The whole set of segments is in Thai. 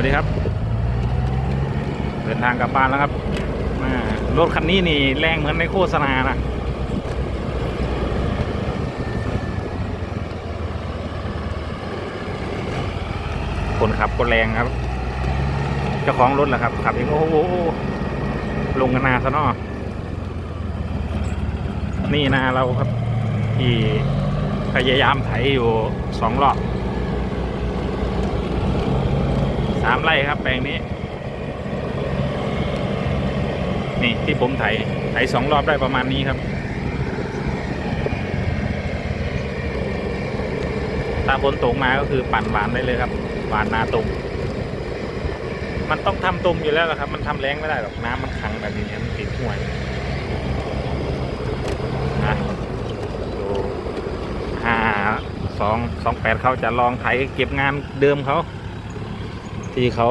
วัสดีครับ เดินทางกลับบ้านแล้วครับรถคันนี้นี่แรงเหมือนในโฆษณานะคนขับก็แรงครับ เจ้าของรถแหละครับ ขับเองโอ้โหลงกันนาซะนอนี่นาเราครับ ที่พยายามไถอยู่สองรอบ สามไร่ครับ แปลงนี้ นี่ที่ผมไถไถสองรอบได้ประมาณนี้ครับ ถ้าฝนตกมาก็คือปั่นหวานได้เลยครับหวานนาตรงมันต้องทำตุมอยู่แล้วละครับ มันทำแรงไม่ได้หรอกน้ำมันขังแบบนี้มันติดห่วยนะดูห้าสองสองแปดเขาจะลองไถเก็บงานเดิมเขา ที่เขา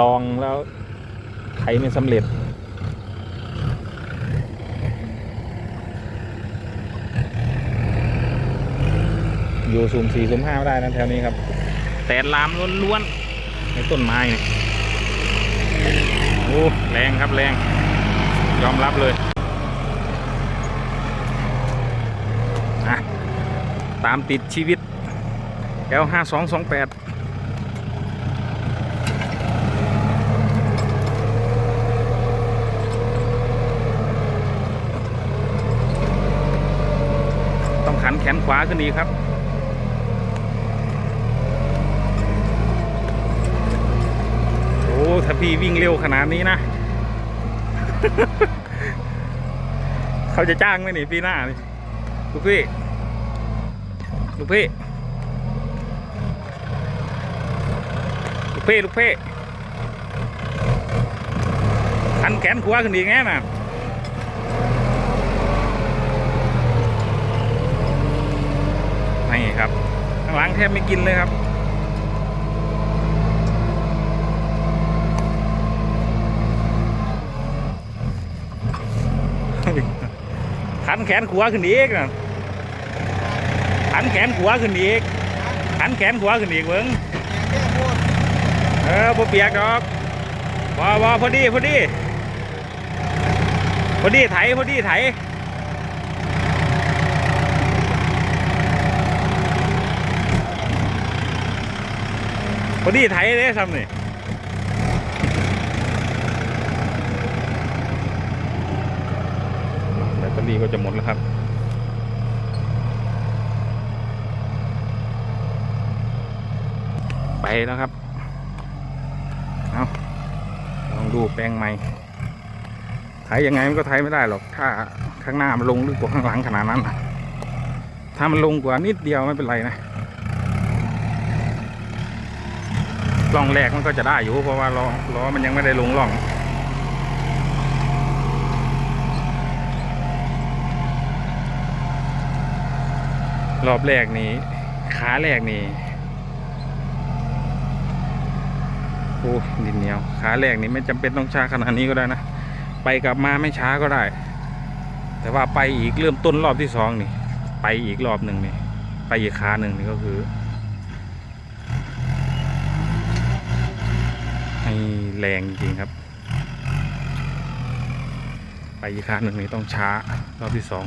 ลองแล้วไขไม่สำเร็จ อยู่สูงสี่สูงห้าไม่ได้นะแถวนี้ครับ แต่ลามล้วนๆในต้นไม้โอ้แรงครับแรง ยอมรับเลยตามติดชีวิต L5228 แขนขวาขึ้นดีกครับโอ้ถ้าพี่วิ่งเร็วขนาดนี้นะ เขาจะจ้างไหมนี่ปีหน้านี่ลูกพี่ลูกพี่ลูกเพ่ลูกเพ่ขันแขนขวาขึ้นอีแง่น่ะางแทบไม่กินเลยครับ ขันแขนขวาขึ้นอีกนะขันแขนขวาขึ้นอีกขันแขนขวาขึ้นอีกเบิ้งเออบ่เปียกดอกวอวอพอดีพอดีพอดีไถพอดีไถ พอดีไถเลยทำนี่แบตเตอรี่ก็จะหมดแล้วครับไปแล้วครับ เอาลองดูแปลงใหม่ไถยังไงมันก็ไถไม่ได้หรอก ถ้าข้างหน้ามันลงลึกกว่าข้างหลังขนาดนั้น ถ้ามันลงกว่านิดเดียวไม่เป็นไรนะ ล่องแรกมันก็จะได้อยู่ เพราะว่าล้อล้อมันยังไม่ได้ลงล่อง รอบแรกนี้ ขาแรกนี่โอ้ดินเหนียว ขาแรกนี่ไม่จำเป็นต้องช้าขนาดนี้ก็ได้นะ ไปกลับมาไม่ช้าก็ได้ แต่ว่าไปอีกเริ่มต้นรอบที่สองนี่ ไปอีกรอบหนึ่งนี่ ไปอีกขาหนึ่งนี่ก็คือ ให้แรงจริงครับ ไปอีกขาหนึ่งนี่ต้องช้า รอบที่สอง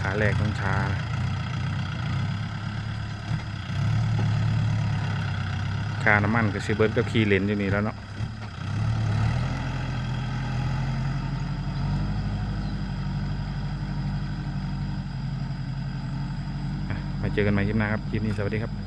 ขาแรกต้องช้าคาน้ำมันกับซีเบิร์ดก็ขี่เลนอยู่นี่แล้วเนาะมาเจอกันใหม่คลิปหน้าครับ คลิปนี้สวัสดีครับ